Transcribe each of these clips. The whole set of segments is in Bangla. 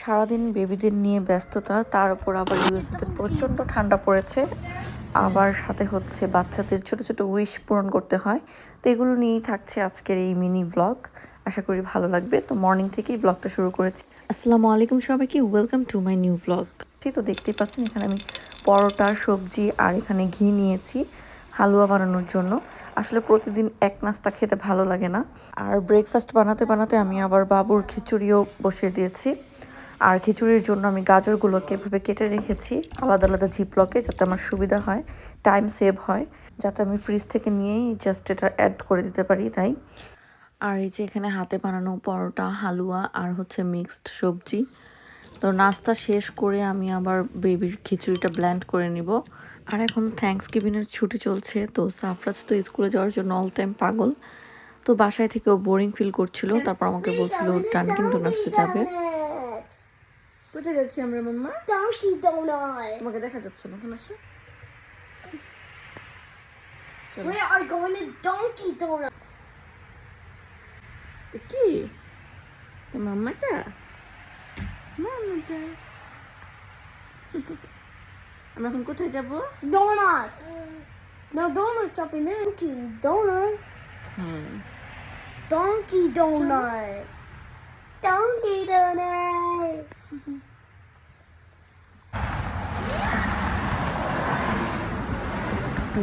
সারাদিন বেবিদের নিয়ে ব্যস্ততা তার উপর আবার ইউএসএতে প্রচণ্ড ঠান্ডা পড়েছে। আবার সাথে হচ্ছে বাচ্চাদের ছোট ছোট উইশ পূরণ করতে হয়। তো এগুলো নিয়েই থাকছে আজকের এই মিনি ব্লগ আশা করি ভালো লাগবে। তো মর্নিং থেকেই ব্লগটা শুরু করেছি। আসসালামু আলাইকুম সবাইকে। Welcome to my new blog তো দেখতেই পাচ্ছেন এখানে আমি পরোটা সবজি আর এখানে ঘি নিয়েছি হালুয়া বানানোর জন্য। আসলে প্রতিদিন এক নাস্তা খেতে ভালো লাগে না। আর ব্রেকফাস্ট বানাতে বানাতে আমি আবার বাবুর খিচুড়িও বসিয়ে দিয়েছি। আর খিচুড়ির জন্য আমি গাজরগুলোকে এভাবে কেটে রেখেছি আলাদা আলাদা জিপলকে যাতে আমার সুবিধা হয় টাইম সেভ হয়, যাতে আমি ফ্রিজ থেকে নিয়েই জাস্ট এটা অ্যাড করে দিতে পারি তাই। আর এই যে এখানে হাতে বানানো পরোটা, হালুয়া আর হচ্ছে মিক্সড সবজি। তো নাস্তা শেষ করে আমি আবার বেবির খিচুড়িটা ব্ল্যান্ড করে নিব। আর এখন থ্যাঙ্কস গিভিংয়ের ছুটি চলছে, তো সাফরাজ তো স্কুলে যাওয়ার জন্য অল টাইম পাগল। তো বাসায় থেকেও বোরিং ফিল করছিল, তারপর আমাকে বলছিল ডানকিন ডোনাসে যাবে। কোথায় যাচ্ছি আমরা মাম্মা? ডাঙ্কি ডোনাই তোমাকে দেখা যাচ্ছে না কোন আসো। we are going to donkey donut the key the mama ta আমরা এখন কোথায় যাব? ডোনাট না ডোনাট শপিং এ কি ডোনাট হুম ডোনকি ডোনাট ডোনকি ডোনাট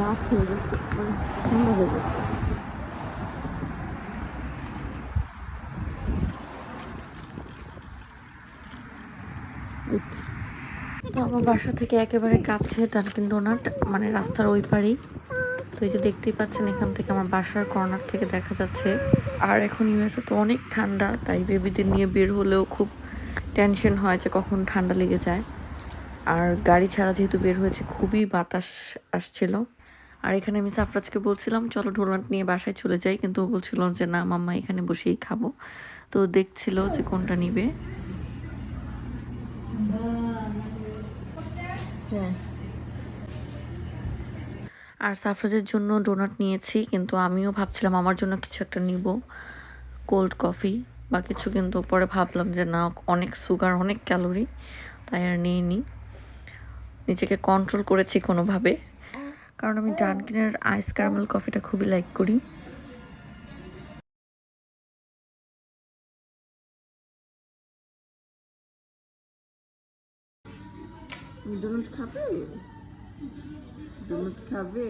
রাত হয়ে গেছে সন্ধ্যা হয়ে গেছে আমার বাসা থেকে একেবারে কাছে ডানকিন ডোনাট মানে রাস্তার ওই পারেই। তো এই যে দেখতেই পাচ্ছেন, এখান থেকে আমার বাসার কর্নার থেকে দেখা যাচ্ছে। আর এখন ইউএসএ তো অনেক ঠান্ডা, তাই বেবিদের নিয়ে বের হলেও খুব টেনশন হয় যে কখন ঠান্ডা লেগে যায়। আর গাড়ি ছাড়া যেহেতু বের হয়েছে, খুবই বাতাস আসছিল। আর এখানে আমি সাফরাজকে বলছিলাম, চলো ডোনাট নিয়ে বাসায় চলে যাই। কিন্তু ও বলছিল যে, না, মাম্মা, এখানে বসেই খাব। তো দেখছিল যে কোনটা নিবে। আর সাফরাজের জন্য ডোনাট নিয়েছি, কিন্তু আমিও ভাবছিলাম আমার জন্য কিছু একটা নিব। কোল্ড কফি বা কিছু, কিন্তু পরে ভাবলাম যে, না, অনেক সুগার, অনেক ক্যালোরি। তাই আর নিয়ে নিই নিজেকে কন্ট্রোল করেছি কোনোভাবে। কারণ আমি ডানকিনের আইস ক্যারামেল কফিটা খুবই লাইক করি। ডোনাট খাবে? ডোনাট খাবে?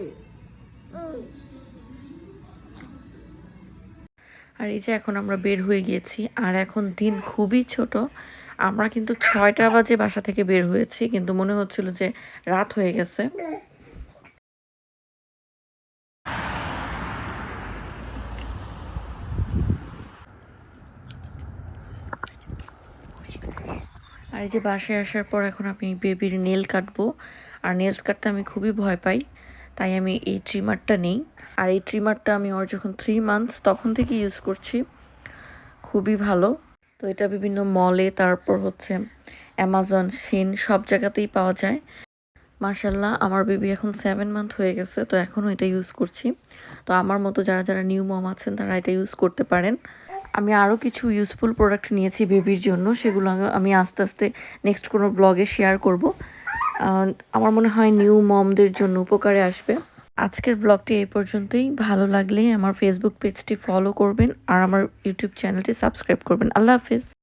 আর এই যে এখন আমরা বের হয়ে গিয়েছি আর এখন দিন খুবই ছোট। আমরা কিন্তু ছয়টা বাজে বাসা থেকে বের হয়েছি কিন্তু মনে হচ্ছিল যে রাত হয়ে গেছে। আর এই যে বাসায় আসার পর এখন আমি বেবির নেল কাটবো। আর নেলস কাটতে আমি খুবই ভয় পাই, তাই আমি এই ট্রিমারটা নেই। আর এই ট্রিমারটা আমি ওর যখন থ্রি মান্থস তখন থেকে ইউজ করছি, খুবই ভালো। তো এটা বিভিন্ন মলে তারপর হচ্ছে অ্যামাজন সিন সব জায়গাতেই পাওয়া যায়। মার্শাল্লাহ আমার বেবি এখন সেভেন মান্থ হয়ে গেছে, তো এখনও এটা ইউজ করছি। তো আমার মতো যারা যারা নিউ মম আছেন, তারা এটা ইউজ করতে পারেন। আমি আরও কিছু ইউজফুল প্রোডাক্ট নিয়েছি বেবির জন্য, সেগুলো আমি আস্তে আস্তে নেক্সট কোনো ব্লগে শেয়ার করব। আমার মনে হয় নিউ মমদের জন্য উপকারে আসবে। আজকের ব্লগটি এই পর্যন্তই। ভালো লাগলে আমার ফেসবুক পেজটি ফলো করবেন আর আমার ইউটিউব চ্যানেলটি সাবস্ক্রাইব করবেন। আল্লাহ হাফিজ।